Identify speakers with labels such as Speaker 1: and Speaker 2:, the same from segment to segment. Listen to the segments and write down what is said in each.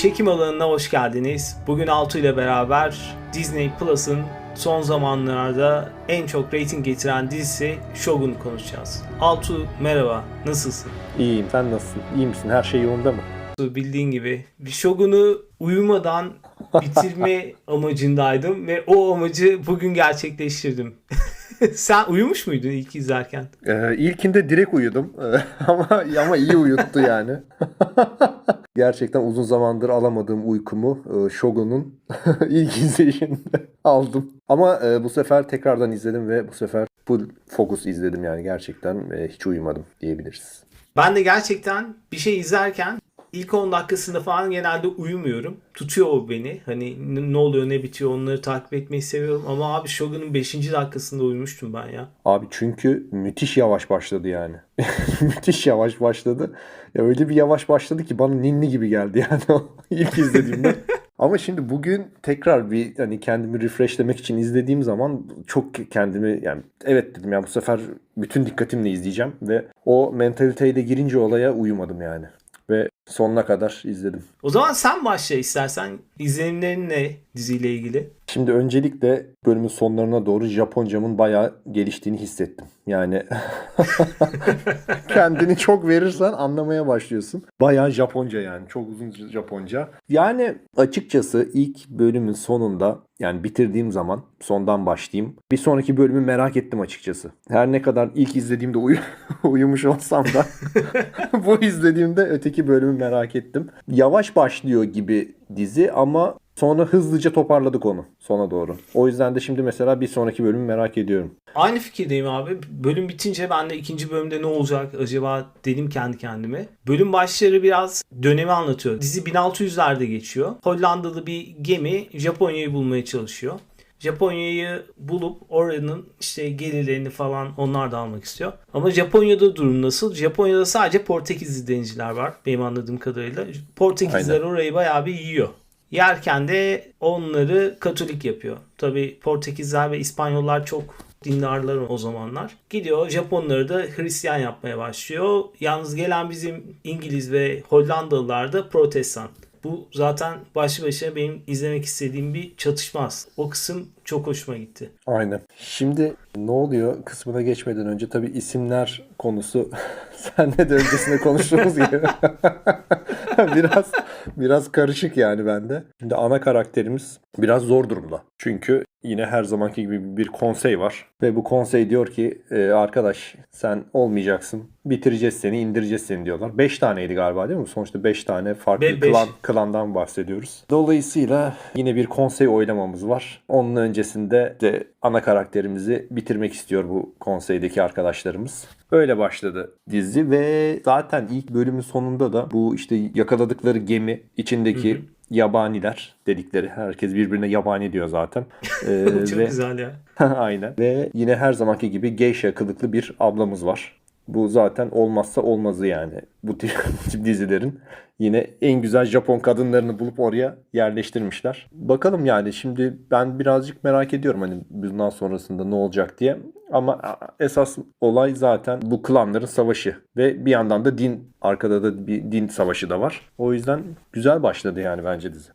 Speaker 1: çekim alanına hoş geldiniz. Bugün Altu ile beraber Disney Plus'ın son zamanlarda en çok rating getiren dizisi Shogun'u konuşacağız. Altu merhaba, nasılsın?
Speaker 2: İyiyim. Sen nasılsın? İyi misin? Her şey yolunda mı?
Speaker 1: Bildiğin gibi bir Shogun'u uyumadan bitirme amacındaydım ve o amacı bugün gerçekleştirdim. Sen uyumuş muydun ilk izlerken?
Speaker 2: Ee, ilkinde direkt uyudum. Ama ama iyi uyuttu yani. Gerçekten uzun zamandır alamadığım uykumu e, Shogun'un ilk izleyişinde aldım. Ama e, bu sefer tekrardan izledim ve bu sefer full focus izledim yani gerçekten e, hiç uyumadım diyebiliriz.
Speaker 1: Ben de gerçekten bir şey izlerken ilk 10 dakikasında falan genelde uyumuyorum. Tutuyor o beni. Hani ne oluyor ne bitiyor onları takip etmeyi seviyorum. Ama abi Shogun'un 5. dakikasında uyumuştum ben ya.
Speaker 2: Abi çünkü müthiş yavaş başladı yani. müthiş yavaş başladı. Ya öyle bir yavaş başladı ki bana ninni gibi geldi yani ilk izlediğimde. Ama şimdi bugün tekrar bir hani kendimi refreshlemek için izlediğim zaman çok kendimi yani evet dedim ya bu sefer bütün dikkatimle izleyeceğim ve o mentaliteyle girince olaya uyumadım yani. Sonuna kadar izledim.
Speaker 1: O zaman sen başla istersen. İzlenimlerin ne diziyle ilgili?
Speaker 2: Şimdi öncelikle bölümün sonlarına doğru Japoncamın bayağı geliştiğini hissettim. Yani kendini çok verirsen anlamaya başlıyorsun. Bayağı Japonca yani. Çok uzun Japonca. Yani açıkçası ilk bölümün sonunda yani bitirdiğim zaman sondan başlayayım. Bir sonraki bölümü merak ettim açıkçası. Her ne kadar ilk izlediğimde uyu uyumuş olsam da bu izlediğimde öteki bölümü merak ettim. Yavaş başlıyor gibi dizi ama sonra hızlıca toparladık onu sona doğru. O yüzden de şimdi mesela bir sonraki bölümü merak ediyorum.
Speaker 1: Aynı fikirdeyim abi. Bölüm bitince ben de ikinci bölümde ne olacak acaba dedim kendi kendime. Bölüm başları biraz dönemi anlatıyor. Dizi 1600'lerde geçiyor. Hollandalı bir gemi Japonya'yı bulmaya çalışıyor. Japonya'yı bulup oranın işte gelirlerini falan onlar da almak istiyor. Ama Japonya'da durum nasıl? Japonya'da sadece Portekizli denizciler var benim anladığım kadarıyla. Portekizler
Speaker 2: Aynen.
Speaker 1: orayı bayağı bir yiyor. Yerken de onları Katolik yapıyor. Tabi Portekizler ve İspanyollar çok dindarlar o zamanlar. Gidiyor Japonları da Hristiyan yapmaya başlıyor. Yalnız gelen bizim İngiliz ve Hollandalılar da Protestan. Bu zaten başlı başına benim izlemek istediğim bir çatışma aslında. O kısım çok hoşuma gitti.
Speaker 2: Aynen. Şimdi ne oluyor kısmına geçmeden önce tabii isimler konusu senle de öncesinde konuştuğumuz gibi biraz biraz karışık yani bende. Şimdi ana karakterimiz biraz zor durumda. Çünkü yine her zamanki gibi bir konsey var ve bu konsey diyor ki "E, arkadaş sen olmayacaksın. Bitireceğiz seni, indireceğiz seni diyorlar. 5 taneydi galiba değil mi? Sonuçta 5 tane farklı
Speaker 1: Be- beş.
Speaker 2: klan klandan bahsediyoruz. Dolayısıyla yine bir konsey oylamamız var. Onun öncesinde de ana karakterimizi bitirmek istiyor bu konseydeki arkadaşlarımız. Öyle başladı dizi ve zaten ilk bölümün sonunda da bu işte yakaladıkları gemi içindeki yabaniler dedikleri herkes birbirine yabani diyor zaten. Ee,
Speaker 1: çok
Speaker 2: ve
Speaker 1: güzel ya.
Speaker 2: Aynen. Ve yine her zamanki gibi geisha kılıklı bir ablamız var. Bu zaten olmazsa olmazı yani. Bu tip, dizilerin yine en güzel Japon kadınlarını bulup oraya yerleştirmişler. Bakalım yani şimdi ben birazcık merak ediyorum hani bundan sonrasında ne olacak diye. Ama esas olay zaten bu klanların savaşı ve bir yandan da din arkada da bir din savaşı da var. O yüzden güzel başladı yani bence dizi.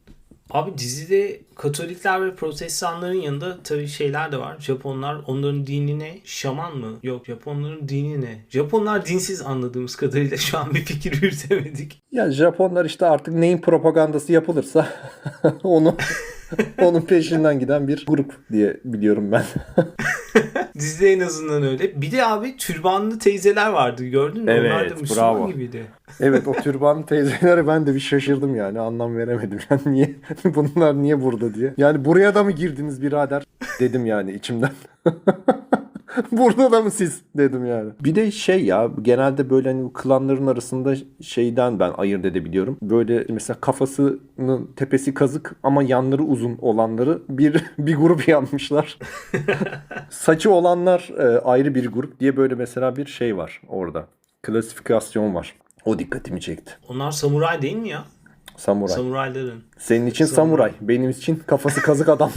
Speaker 1: Abi dizide Katolikler ve Protestanların yanında tabii şeyler de var. Japonlar onların dinine şaman mı? Yok Japonların dini ne? Japonlar dinsiz anladığımız kadarıyla şu an bir fikir yürütemedik.
Speaker 2: Ya Japonlar işte artık neyin propagandası yapılırsa onu onun peşinden giden bir grup diye biliyorum ben.
Speaker 1: Dizide en azından öyle. Bir de abi türbanlı teyzeler vardı gördün mü?
Speaker 2: Evet,
Speaker 1: Onlar da Müslüman
Speaker 2: bravo.
Speaker 1: gibiydi.
Speaker 2: evet o türban teyzelere ben de bir şaşırdım yani anlam veremedim. Yani niye bunlar niye burada diye. Yani buraya da mı girdiniz birader dedim yani içimden. Burada da mı siz dedim yani. Bir de şey ya genelde böyle hani klanların arasında şeyden ben ayırt edebiliyorum. Böyle mesela kafasının tepesi kazık ama yanları uzun olanları bir bir grup yapmışlar. Saçı olanlar e, ayrı bir grup diye böyle mesela bir şey var orada. Klasifikasyon var. O dikkatimi çekti.
Speaker 1: Onlar samuray değil mi ya?
Speaker 2: Samuray.
Speaker 1: Samurayların.
Speaker 2: Senin için
Speaker 1: Samuray.
Speaker 2: samuray. Benim için kafası kazık adam.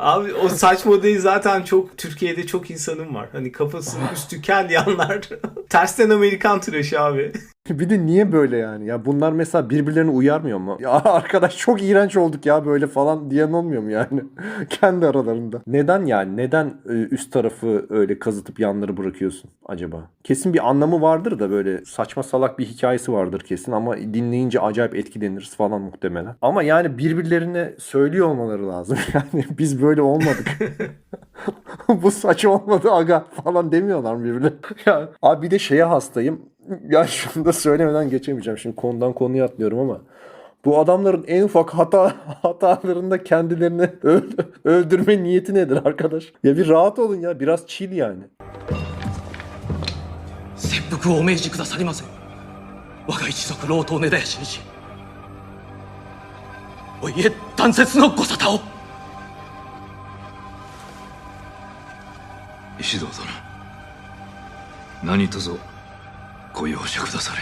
Speaker 1: Abi o saç modeli zaten çok Türkiye'de çok insanın var. Hani kafasının üstü kel yanlar. Tersten Amerikan tıraşı abi.
Speaker 2: Bir de niye böyle yani? Ya bunlar mesela birbirlerini uyarmıyor mu? Ya arkadaş çok iğrenç olduk ya böyle falan diyen olmuyor mu yani? Kendi aralarında. Neden yani? Neden e, üst tarafı öyle kazıtıp yanları bırakıyorsun acaba? Kesin bir anlamı vardır da böyle saçma salak bir hikayesi vardır kesin ama dinleyince acayip etkileniriz falan muhtemelen. Ama yani birbirlerine söylüyor olmaları lazım. Yani biz böyle olmadık. Bu saç olmadı aga falan demiyorlar birbirine? ya, abi bir de şeye hastayım ya şunu da söylemeden geçemeyeceğim. Şimdi konudan konuya atlıyorum ama bu adamların en ufak hata hatalarında kendilerini öldürme niyeti nedir arkadaş? Ya bir rahat olun ya biraz chill yani.
Speaker 3: Seppuku o meiji kudasarimasu. Waga ichizoku routou neda yashinichi. O ie dansetsu no gosata o. Ishido Zora. Nani tozo ご沙汰を
Speaker 4: 石堂殿何卒ご容赦くだされ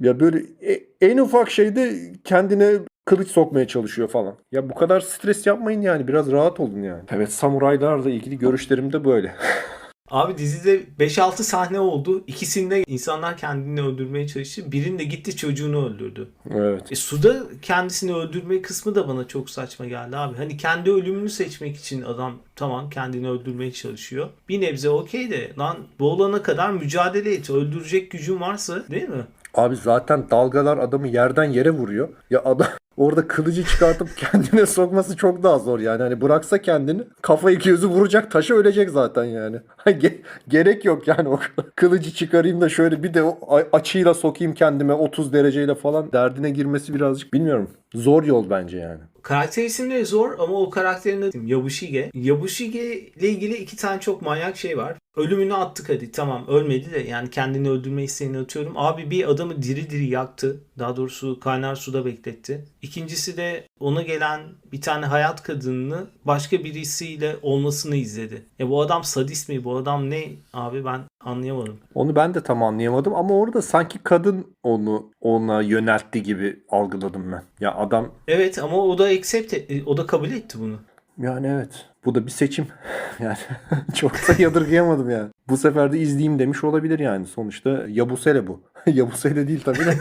Speaker 2: Ya böyle e- en ufak şeyde kendine kılıç sokmaya çalışıyor falan. Ya bu kadar stres yapmayın yani. Biraz rahat olun yani. Evet samuraylarla ilgili görüşlerim de böyle.
Speaker 1: Abi dizide 5-6 sahne oldu. İkisinde insanlar kendini öldürmeye çalıştı. Birinde gitti çocuğunu öldürdü.
Speaker 2: evet.
Speaker 1: E, suda kendisini öldürme kısmı da bana çok saçma geldi abi. Hani kendi ölümünü seçmek için adam tamam kendini öldürmeye çalışıyor. Bir nebze okey de lan boğulana kadar mücadele et. Öldürecek gücün varsa değil mi?
Speaker 2: Abi zaten dalgalar adamı yerden yere vuruyor. Ya adam orada kılıcı çıkartıp kendine sokması çok daha zor yani. Hani bıraksa kendini kafayı gözü vuracak taşa ölecek zaten yani. Ge- gerek yok yani o kılıcı çıkarayım da şöyle bir de o açıyla sokayım kendime 30 dereceyle falan derdine girmesi birazcık bilmiyorum. Zor yol bence yani.
Speaker 1: Karakter isimleri zor ama o karakterin adı Yabushige. Yabushige ile ilgili iki tane çok manyak şey var. Ölümünü attık hadi tamam ölmedi de yani kendini öldürme isteğini atıyorum. Abi bir adamı diri diri yaktı. Daha doğrusu kaynar suda bekletti. İkincisi de ona gelen bir tane hayat kadınını başka birisiyle olmasını izledi. Ya bu adam sadist mi? Bu adam ne? Abi ben anlayamadım.
Speaker 2: Onu ben de tam anlayamadım ama orada sanki kadın onu ona yöneltti gibi algıladım ben. Ya adam
Speaker 1: Evet ama o da accept etti. O da kabul etti bunu.
Speaker 2: Yani evet. Bu da bir seçim. Yani çok da yadırgayamadım yani. Bu sefer de izleyeyim demiş olabilir yani. Sonuçta Yabusele bu. Yabusele değil tabii de.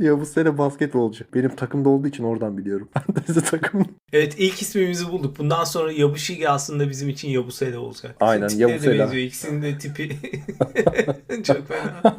Speaker 2: Yabusele basketbolcu. Benim takımda olduğu için oradan biliyorum. Fantezi takım.
Speaker 1: Evet ilk ismimizi bulduk. Bundan sonra Yabushige aslında bizim için Yabusele olacak.
Speaker 2: Aynen,
Speaker 1: Tipleri de
Speaker 2: Yabusele.
Speaker 1: benziyor. İkisinin de tipi çok fena.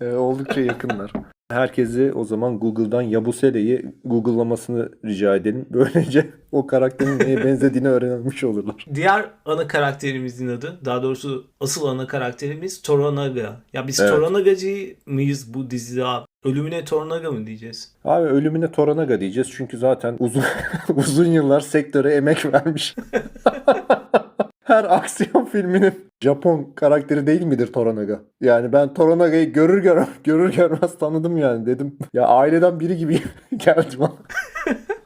Speaker 2: Ee, oldukça yakınlar. Herkesi o zaman Google'dan Yabusele'yi Google'lamasını rica edelim. Böylece o karakterin neye benzediğini öğrenmiş olurlar.
Speaker 1: Diğer ana karakterimizin adı, daha doğrusu asıl ana karakterimiz Toranaga. Ya biz
Speaker 2: Evet.
Speaker 1: Toranagacı mıyız bu dizide abi? Ölümüne Toranaga mı diyeceğiz?
Speaker 2: Abi ölümüne Toranaga diyeceğiz çünkü zaten uzun uzun yıllar sektöre emek vermiş. Her aksiyon filminin Japon karakteri değil midir Toranaga? Yani ben Toranaga'yı görür görür görür görmez tanıdım yani dedim. Ya aileden biri gibi geldi bana.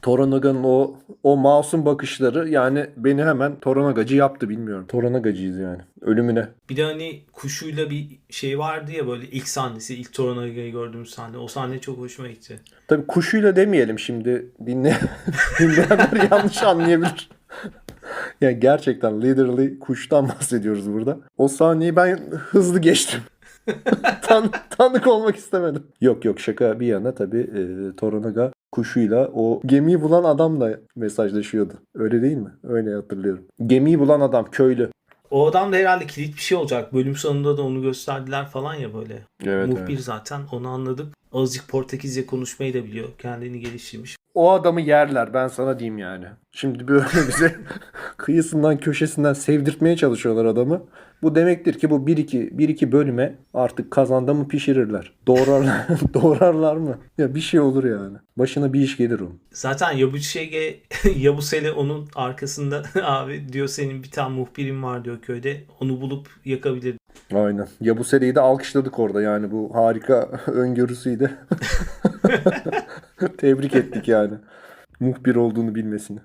Speaker 2: Toranaga'nın o o masum bakışları yani beni hemen Toranagacı yaptı bilmiyorum. Toranagacıyız yani. Ölümüne.
Speaker 1: Bir de hani kuşuyla bir şey vardı ya böyle ilk sahnesi, ilk Toranaga'yı gördüğümüz sahne. O sahne çok hoşuma gitti.
Speaker 2: Tabii kuşuyla demeyelim şimdi. Dinle, dinleyenler yanlış anlayabilir. yani gerçekten literally kuştan bahsediyoruz burada. O sahneyi ben hızlı geçtim. Tan tanık olmak istemedim. Yok yok şaka bir yana tabii e, Toranaga kuşuyla o gemiyi bulan adamla mesajlaşıyordu. Öyle değil mi? Öyle hatırlıyorum. Gemiyi bulan adam köylü.
Speaker 1: O adam da herhalde kilit bir şey olacak. Bölüm sonunda da onu gösterdiler falan ya böyle.
Speaker 2: Evet,
Speaker 1: Muhbir zaten onu anladık. Azıcık Portekizce konuşmayı da biliyor. Kendini geliştirmiş.
Speaker 2: O adamı yerler ben sana diyeyim yani. Şimdi böyle bize kıyısından köşesinden sevdirtmeye çalışıyorlar adamı. Bu demektir ki bu 1-2 1-2 bölüme artık kazanda mı pişirirler? Doğrarlar, doğrarlar mı? Ya bir şey olur yani. Başına bir iş gelir onun.
Speaker 1: Zaten Yabushige, Yabusele onun arkasında abi diyor senin bir tane muhbirin var diyor köyde. Onu bulup yakabilir.
Speaker 2: Aynen. Ya bu seriyi de alkışladık orada yani bu harika öngörüsüydü. Tebrik ettik yani. Muhbir olduğunu bilmesini.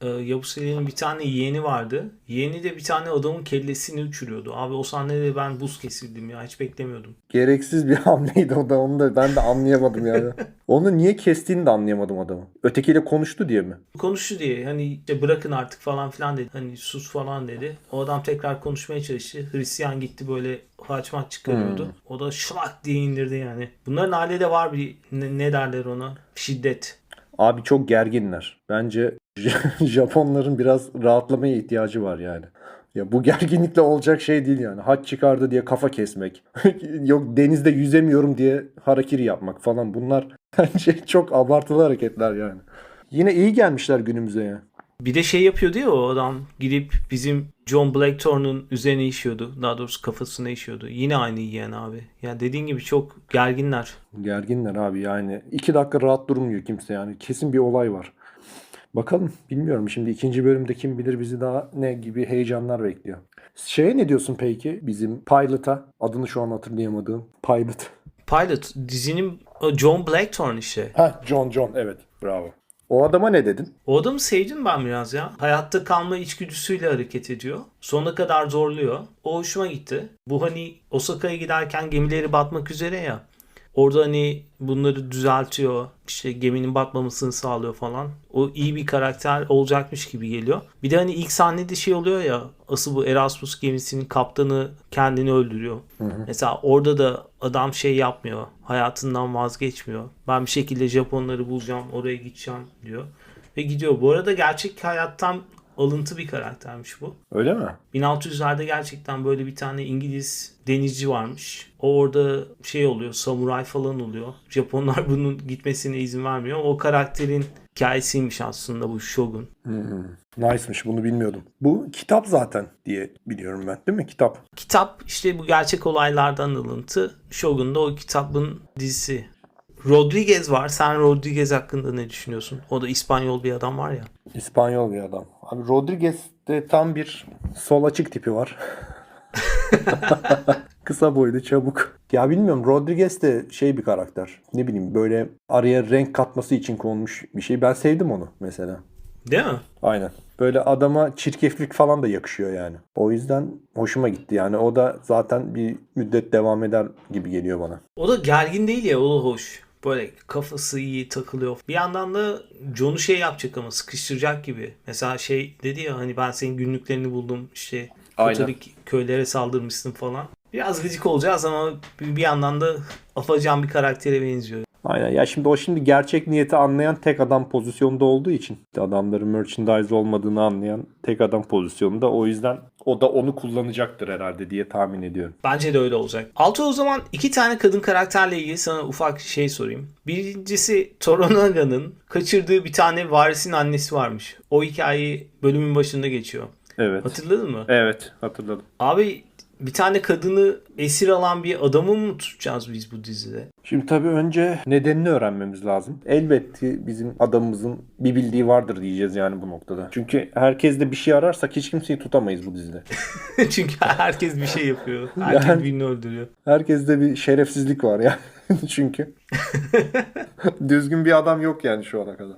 Speaker 1: Ee, Yabusele'nin bir tane yeğeni vardı. Yeğeni de bir tane adamın kellesini uçuruyordu. Abi o sahnede ben buz kesildim ya. Hiç beklemiyordum.
Speaker 2: Gereksiz bir hamleydi o da. Onu da ben de anlayamadım yani. Onu niye kestiğini de anlayamadım adamı. Ötekiyle konuştu diye mi?
Speaker 1: Konuştu diye hani işte bırakın artık falan filan dedi. Hani sus falan dedi. O adam tekrar konuşmaya çalıştı. Hristiyan gitti böyle maç çıkarıyordu. O da şlak diye indirdi yani. Bunların ailede var bir ne, ne derler ona? Şiddet.
Speaker 2: Abi çok gerginler. Bence Japonların biraz rahatlamaya ihtiyacı var yani. Ya bu gerginlikle olacak şey değil yani. Haç çıkardı diye kafa kesmek. Yok denizde yüzemiyorum diye harakiri yapmak falan. Bunlar bence çok abartılı hareketler yani. Yine iyi gelmişler günümüze ya.
Speaker 1: Bir de şey yapıyordu ya o adam gidip bizim John Blackthorne'un üzerine işiyordu. Daha doğrusu kafasına işiyordu. Yine aynı yiyen abi. Ya dediğin gibi çok gerginler.
Speaker 2: Gerginler abi yani. iki dakika rahat durmuyor kimse yani. Kesin bir olay var. Bakalım bilmiyorum şimdi ikinci bölümde kim bilir bizi daha ne gibi heyecanlar bekliyor. Şeye ne diyorsun peki bizim Pilot'a adını şu an hatırlayamadığım Pilot.
Speaker 1: Pilot dizinin John Blackthorne işte.
Speaker 2: Ha John John evet bravo. O adama ne dedin?
Speaker 1: O adamı sevdim ben biraz ya. Hayatta kalma içgüdüsüyle hareket ediyor. Sonuna kadar zorluyor. O hoşuma gitti. Bu hani Osaka'ya giderken gemileri batmak üzere ya. Orada hani bunları düzeltiyor. İşte geminin batmamasını sağlıyor falan. O iyi bir karakter olacakmış gibi geliyor. Bir de hani ilk sahnede şey oluyor ya. Asıl bu Erasmus gemisinin kaptanı kendini öldürüyor. Mesela orada da adam şey yapmıyor. Hayatından vazgeçmiyor. Ben bir şekilde Japonları bulacağım. Oraya gideceğim diyor. Ve gidiyor. Bu arada gerçek hayattan alıntı bir karaktermiş bu.
Speaker 2: Öyle mi?
Speaker 1: 1600'lerde gerçekten böyle bir tane İngiliz denizci varmış. O orada şey oluyor, samuray falan oluyor. Japonlar bunun gitmesine izin vermiyor. O karakterin hikayesiymiş aslında bu Shogun.
Speaker 2: Nice'mış bunu bilmiyordum. Bu kitap zaten diye biliyorum ben değil mi? Kitap.
Speaker 1: Kitap işte bu gerçek olaylardan alıntı. Shogun da o kitabın dizisi. Rodriguez var. Sen Rodriguez hakkında ne düşünüyorsun? O da İspanyol bir adam var ya.
Speaker 2: İspanyol bir adam. Abi Rodriguez'de tam bir sol açık tipi var. Kısa boylu, çabuk. Ya bilmiyorum Rodriguez de şey bir karakter. Ne bileyim böyle araya renk katması için konmuş bir şey. Ben sevdim onu mesela.
Speaker 1: Değil mi?
Speaker 2: Aynen. Böyle adama çirkeflik falan da yakışıyor yani. O yüzden hoşuma gitti yani. O da zaten bir müddet devam eder gibi geliyor bana.
Speaker 1: O da gergin değil ya o da hoş. Böyle kafası iyi takılıyor. Bir yandan da John'u şey yapacak ama sıkıştıracak gibi. Mesela şey dedi ya hani ben senin günlüklerini buldum işte. Katolik köylere saldırmışsın falan. Biraz gıcık olacağız ama bir yandan da afacan bir karaktere benziyor.
Speaker 2: Aynen. Ya şimdi o şimdi gerçek niyeti anlayan tek adam pozisyonda olduğu için adamların merchandise olmadığını anlayan tek adam pozisyonunda. O yüzden o da onu kullanacaktır herhalde diye tahmin ediyorum.
Speaker 1: Bence de öyle olacak. Altı o zaman iki tane kadın karakterle ilgili sana ufak şey sorayım. Birincisi Toronaga'nın kaçırdığı bir tane varisin annesi varmış. O hikayeyi bölümün başında geçiyor.
Speaker 2: Evet.
Speaker 1: Hatırladın mı?
Speaker 2: Evet hatırladım.
Speaker 1: Abi bir tane kadını esir alan bir adamı mı tutacağız biz bu dizide?
Speaker 2: Şimdi tabii önce nedenini öğrenmemiz lazım. Elbette bizim adamımızın bir bildiği vardır diyeceğiz yani bu noktada. Çünkü herkes de bir şey ararsak hiç kimseyi tutamayız bu dizide.
Speaker 1: Çünkü herkes bir şey yapıyor. Herkes
Speaker 2: Yani-
Speaker 1: birini öldürüyor.
Speaker 2: Herkeste bir şerefsizlik var ya. Çünkü. Düzgün bir adam yok yani şu ana kadar.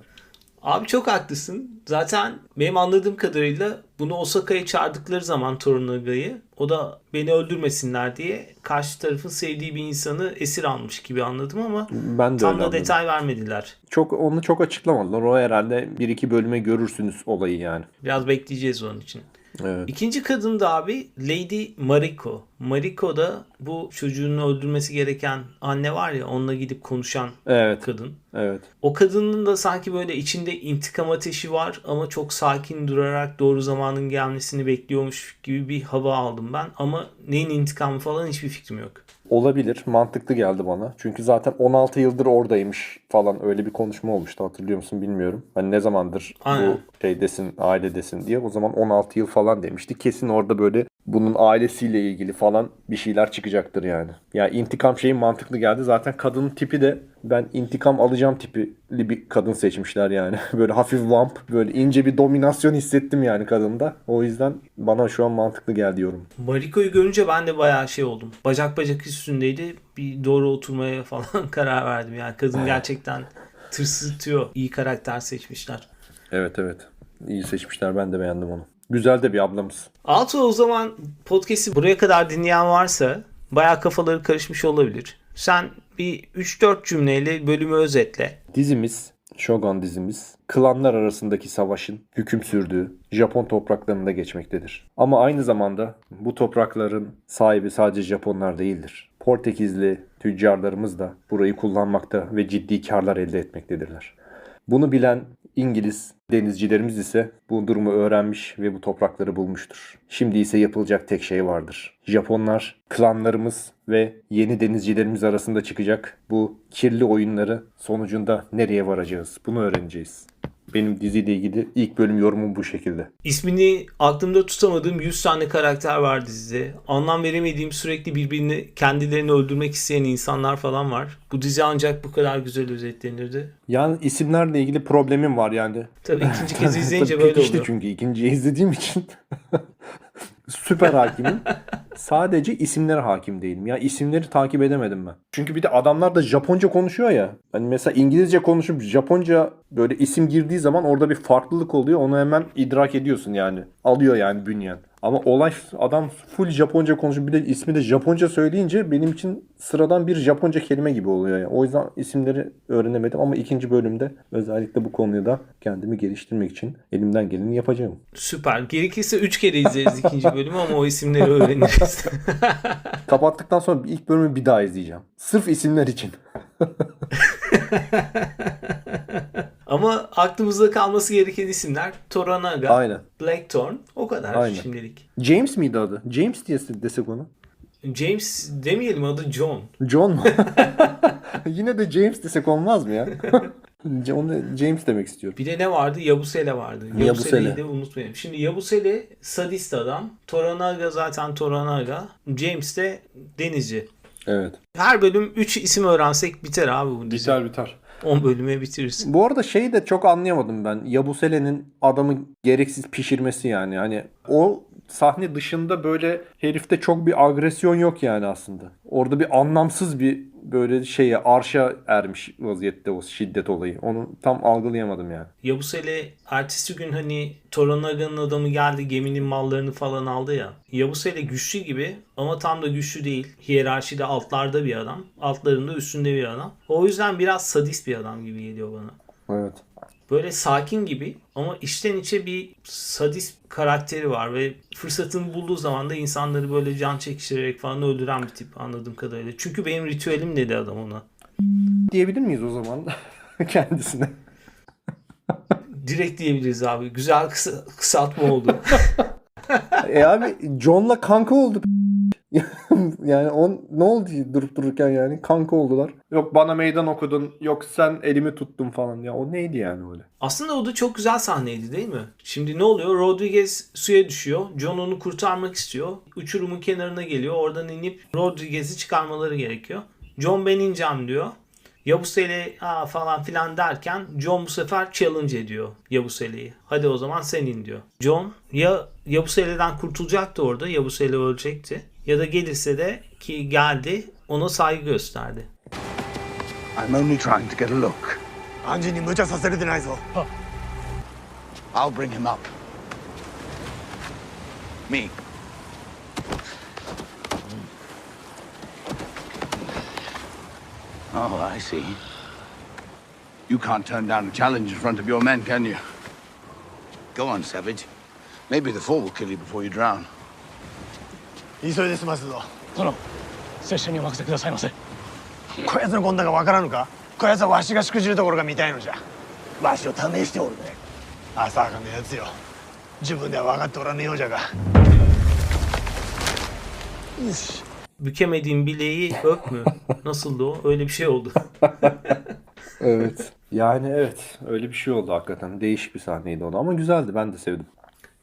Speaker 1: Abi çok haklısın. Zaten benim anladığım kadarıyla bunu Osaka'ya çağırdıkları zaman Torunaga'yı o da beni öldürmesinler diye karşı tarafın sevdiği bir insanı esir almış gibi anladım ama
Speaker 2: Ben de
Speaker 1: tam da
Speaker 2: anladım.
Speaker 1: detay vermediler.
Speaker 2: Çok onu çok açıklamadılar. O herhalde bir iki bölüme görürsünüz olayı yani.
Speaker 1: Biraz bekleyeceğiz onun için.
Speaker 2: Evet.
Speaker 1: İkinci kadın da abi Lady Mariko. Mariko da bu çocuğunu öldürmesi gereken anne var ya onunla gidip konuşan
Speaker 2: Evet.
Speaker 1: kadın.
Speaker 2: Evet.
Speaker 1: O kadının da sanki böyle içinde intikam ateşi var ama çok sakin durarak doğru zamanın gelmesini bekliyormuş gibi bir hava aldım ben. Ama neyin intikamı falan hiçbir fikrim yok.
Speaker 2: Olabilir. Mantıklı geldi bana. Çünkü zaten 16 yıldır oradaymış falan öyle bir konuşma olmuştu. Hatırlıyor musun bilmiyorum. Hani ne zamandır
Speaker 1: Aynen.
Speaker 2: bu şeydesin, ailedesin diye. O zaman 16 yıl falan demişti. Kesin orada böyle bunun ailesiyle ilgili falan bir şeyler çıkacaktır yani. Yani intikam şeyi mantıklı geldi. Zaten kadının tipi de ben intikam alacağım tipli bir kadın seçmişler yani. Böyle hafif vamp, böyle ince bir dominasyon hissettim yani kadında. O yüzden bana şu an mantıklı geldi yorum.
Speaker 1: Mariko'yu görünce ben de bayağı şey oldum. Bacak bacak üstündeydi. Bir doğru oturmaya falan karar verdim. Yani kadın gerçekten tırsıtıyor. İyi karakter seçmişler.
Speaker 2: Evet evet. İyi seçmişler. Ben de beğendim onu. Güzel de bir ablamız.
Speaker 1: Alto o zaman podcast'i buraya kadar dinleyen varsa bayağı kafaları karışmış olabilir. Sen bir 3-4 cümleyle bölümü özetle.
Speaker 2: Dizimiz, Shogun dizimiz, klanlar arasındaki savaşın hüküm sürdüğü Japon topraklarında geçmektedir. Ama aynı zamanda bu toprakların sahibi sadece Japonlar değildir. Portekizli tüccarlarımız da burayı kullanmakta ve ciddi karlar elde etmektedirler. Bunu bilen İngiliz denizcilerimiz ise bu durumu öğrenmiş ve bu toprakları bulmuştur. Şimdi ise yapılacak tek şey vardır. Japonlar, klanlarımız ve yeni denizcilerimiz arasında çıkacak bu kirli oyunları sonucunda nereye varacağız? Bunu öğreneceğiz. Benim diziyle ilgili ilk bölüm yorumum bu şekilde.
Speaker 1: İsmini aklımda tutamadığım 100 tane karakter var dizide. Anlam veremediğim sürekli birbirini kendilerini öldürmek isteyen insanlar falan var. Bu dizi ancak bu kadar güzel özetlenirdi.
Speaker 2: Yani isimlerle ilgili problemim var yani.
Speaker 1: Tabii ikinci kez izleyince
Speaker 2: Tabii
Speaker 1: böyle oluyor.
Speaker 2: çünkü ikinciyi izlediğim için süper hakimim. Sadece isimlere hakim değilim. Ya isimleri takip edemedim ben. Çünkü bir de adamlar da Japonca konuşuyor ya. Hani mesela İngilizce konuşup Japonca böyle isim girdiği zaman orada bir farklılık oluyor. Onu hemen idrak ediyorsun yani. Alıyor yani bünyen. Ama olay adam full Japonca konuşup bir de ismi de Japonca söyleyince benim için sıradan bir Japonca kelime gibi oluyor. Yani. O yüzden isimleri öğrenemedim ama ikinci bölümde özellikle bu konuda da kendimi geliştirmek için elimden geleni yapacağım.
Speaker 1: Süper. Gerekirse 3 kere izleriz ikinci bölümü ama o isimleri öğreniriz.
Speaker 2: Kapattıktan sonra ilk bölümü bir daha izleyeceğim. Sırf isimler için.
Speaker 1: ama aklımızda kalması gereken isimler Toranaga,
Speaker 2: Aynen.
Speaker 1: Blackthorn kadar
Speaker 2: Aynen.
Speaker 1: şimdilik.
Speaker 2: James miydi adı? James diye desek onu.
Speaker 1: James demeyelim adı John.
Speaker 2: John mu? Yine de James desek olmaz mı ya? Onu James demek istiyorum.
Speaker 1: Bir de ne vardı? Yabusele vardı.
Speaker 2: Yabusele.
Speaker 1: Yabusele'yi de unutmayalım. Şimdi Yabusele sadist adam. Toranaga zaten Toranaga. James de denizci.
Speaker 2: Evet.
Speaker 1: Her bölüm 3 isim öğrensek biter abi bu dizi.
Speaker 2: Biter biter.
Speaker 1: 10 bölüme bitiririz.
Speaker 2: Bu arada şeyi de çok anlayamadım ben. Yabusele'nin adamı gereksiz pişirmesi yani. Hani o sahne dışında böyle herifte çok bir agresyon yok yani aslında. Orada bir anlamsız bir böyle şeye arşa ermiş vaziyette o şiddet olayı. Onu tam algılayamadım yani.
Speaker 1: Yabusele ertesi gün hani Toranaga'nın adamı geldi geminin mallarını falan aldı ya. Yabusele güçlü gibi ama tam da güçlü değil. Hiyerarşide altlarda bir adam. Altlarında üstünde bir adam. O yüzden biraz sadist bir adam gibi geliyor bana.
Speaker 2: Evet.
Speaker 1: Böyle sakin gibi ama içten içe bir sadist karakteri var ve fırsatını bulduğu zaman da insanları böyle can çekiştirerek falan öldüren bir tip anladığım kadarıyla. Çünkü benim ritüelim dedi adam ona.
Speaker 2: Diyebilir miyiz o zaman kendisine?
Speaker 1: Direkt diyebiliriz abi. Güzel kısa, kısaltma oldu.
Speaker 2: e abi John'la kanka oldu. yani on ne oldu durup dururken yani kanka oldular. Yok bana meydan okudun. Yok sen elimi tuttun falan. Ya o neydi yani öyle?
Speaker 1: Aslında o da çok güzel sahneydi değil mi? Şimdi ne oluyor? Rodriguez suya düşüyor. John onu kurtarmak istiyor. Uçurumun kenarına geliyor. Oradan inip Rodriguez'i çıkarmaları gerekiyor. John ben ineceğim diyor. Yabusele Aa, falan filan derken John bu sefer challenge ediyor Yabusele'yi. Hadi o zaman senin diyor. John ya Yabusele'den kurtulacaktı orada. Yabusele ölecekti. Ya da gelirse de ki geldi ona saygı gösterdi.
Speaker 5: I'm only trying to get a look. I'll bring him up. Me. Oh, I see. You can't turn down a challenge in front of your men, can you? Go on, Savage. Maybe the fall will kill you before you drown.
Speaker 6: 急いで済ますぞ
Speaker 3: 殿拙者にお任せくださいませ
Speaker 6: こやつのこんながわからぬかこやつはわしがしくじるところが見たいのじゃわしを試しておるね浅はかなやつよ自分では分かっておらぬようじゃがよし
Speaker 1: Bükemediğim bileği öp mü? Nasıldı o? Öyle bir şey oldu.
Speaker 2: Evet. Yani evet. Öyle bir şey oldu hakikaten. Değişik bir sahneydi o da ama güzeldi. Ben de sevdim.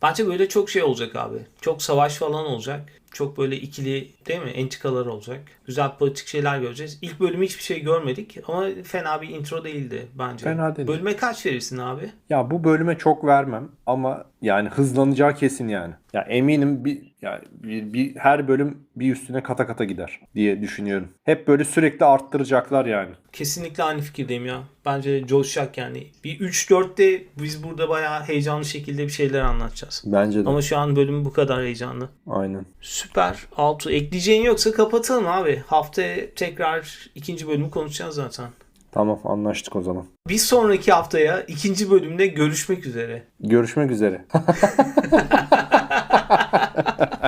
Speaker 1: Bence böyle çok şey olacak abi. Çok savaş falan olacak. Çok böyle ikili değil mi? Entrikalar olacak. Güzel politik şeyler göreceğiz. İlk bölümü hiçbir şey görmedik ama fena bir intro değildi bence.
Speaker 2: Fena değil.
Speaker 1: Bölüme kaç verirsin abi?
Speaker 2: Ya bu bölüme çok vermem ama yani hızlanacağı kesin yani. Ya eminim bir yani bir, bir- her bölüm bir üstüne kata kata gider diye düşünüyorum. Hep böyle sürekli arttıracaklar yani.
Speaker 1: Kesinlikle aynı fikirdeyim ya. Bence coşacak yani. Bir 3-4'te biz burada bayağı heyecanlı şekilde bir şeyler anlatacağız.
Speaker 2: Bence de.
Speaker 1: Ama şu an bölüm bu kadar heyecanlı.
Speaker 2: Aynen.
Speaker 1: Süper. Altu ekleyeceğin yoksa kapatalım abi. Haftaya tekrar ikinci bölümü konuşacağız zaten.
Speaker 2: Tamam anlaştık o zaman.
Speaker 1: Bir sonraki haftaya ikinci bölümde görüşmek üzere.
Speaker 2: Görüşmek üzere.